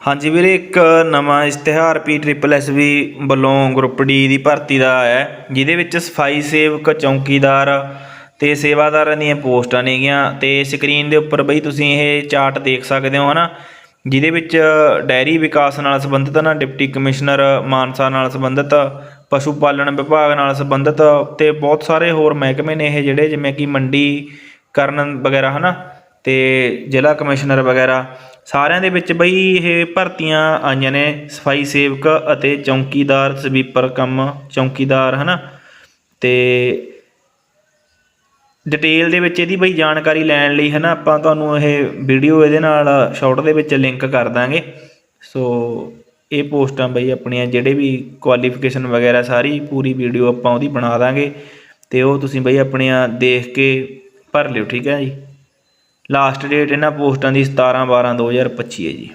ਹਾਂਜੀ ਵੀਰੇ ਇੱਕ ਨਵਾਂ ਇਸ਼ਤਿਹਾਰ ਪੀ ਟ੍ਰਿਪਲ ਐਸ ਵੀ ਵੱਲੋਂ ਗਰੁੱਪ ਡੀ ਦੀ ਭਰਤੀ ਦਾ ਆਇਆ ਹੈ, ਜਿਹਦੇ ਵਿੱਚ ਸਫ਼ਾਈ ਸੇਵਕ ਚੌਕੀਦਾਰ ਤੇ ਸੇਵਾਦਾਰਾਂ ਦੀਆਂ ਪੋਸਟਾਂ ਨੇਗੀਆਂ ਤੇ ਸਕਰੀਨ ਦੇ ਉੱਪਰ ਬਈ ਤੁਸੀਂ ਇਹ ਚਾਰਟ ਦੇਖ ਸਕਦੇ ਹੋ ਹਨਾ? ਜਿਹਦੇ ਵਿੱਚ ਡੈਰੀ ਵਿਕਾਸ ਨਾਲ ਸੰਬੰਧਿਤ ਨਾ ਡਿਪਟੀ ਕਮਿਸ਼ਨਰ ਮਾਨਸਾ ਨਾਲ ਸੰਬੰਧਿਤ ਪਸ਼ੂ ਪਾਲਣ ਵਿਭਾਗ ਨਾਲ ਸੰਬੰਧਿਤ ਤੇ ਬਹੁਤ ਸਾਰੇ ਹੋਰ ਮਹਿਕਮੇ ਨੇ ਇਹ ਜਿਹੜੇ ਜਿਵੇਂ ਕਿ ਮੰਡੀ ਕਰਨ ਵਗੈਰਾ ਹਨਾ? ਅਤੇ ਜ਼ਿਲ੍ਹਾ ਕਮਿਸ਼ਨਰ ਵਗੈਰਾ ਸਾਰਿਆਂ ਦੇ ਵਿੱਚ ਬਈ ਇਹ ਭਰਤੀਆਂ ਆਈਆਂ ਨੇ, ਸਫ਼ਾਈ ਸੇਵਕ ਅਤੇ ਚੌਂਕੀਦਾਰ, ਸਵੀਪਰ ਕੰਮ ਚੌਂਕੀਦਾਰ ਨਾ ਅਤੇ ਡਿਟੇਲ ਦੇ ਵਿੱਚ ਇਹਦੀ ਬਈ ਜਾਣਕਾਰੀ ਲੈਣ ਲਈ ਹੈ ਨਾ ਆਪਾਂ ਤੁਹਾਨੂੰ ਇਹ ਵੀਡੀਓ ਇਹਦੇ ਨਾਲ ਸ਼ਾਰਟ ਦੇ ਵਿੱਚ ਲਿੰਕ ਕਰ ਦਾਂਗੇ। ਸੋ ਇਹ ਪੋਸਟਾਂ ਬਈ ਆਪਣੀਆਂ ਜਿਹੜੇ ਵੀ ਕੁਆਲੀਫਿਕੇਸ਼ਨ ਵਗੈਰਾ ਸਾਰੀ ਪੂਰੀ ਵੀਡੀਓ ਆਪਾਂ ਉਹਦੀ ਬਣਾ ਦਾਂਗੇ ਤੇ ਉਹ ਤੁਸੀਂ ਬਈ ਆਪਣੀਆਂ ਦੇਖ ਕੇ ਭਰ ਲਿਓ, ਠੀਕ ਹੈ ਜੀ? ਲਾਸਟ ਡੇਟ ਇਹਨਾਂ ਪੋਸਟਾਂ ਦੀ 17 12 2025 ਹੈ ਜੀ।